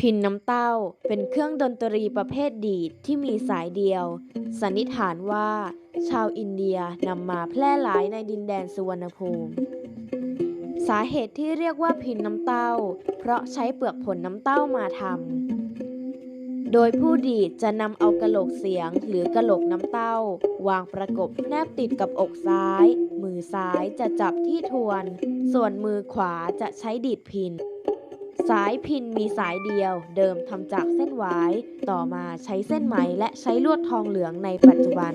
พิณน้ำเต้าเป็นเครื่องดนตรีประเภทดีดที่มีสายเดียว สันนิษฐานว่า ชาวอินเดียนำมาแพร่หลายในดินแดนสุวรรณภูมิ สาเหตุที่เรียกว่าพินน้ำเต้า เพราะใช้เปลือกผลน้ำเต้ามาทำ โดยผู้ดีดจะนำเอากระโหลกเสียงหรือกระโหลกน้ำเต้า วางประกบแนบติดกับอกซ้าย มือซ้ายจะจับที่ทวน ส่วนมือขวาจะใช้ดีดพิน สายพินมีสายเดียว เดิมทำจากเส้นหวาย ต่อมาใช้เส้นไหมและใช้ลวดทองเหลืองในปัจจุบัน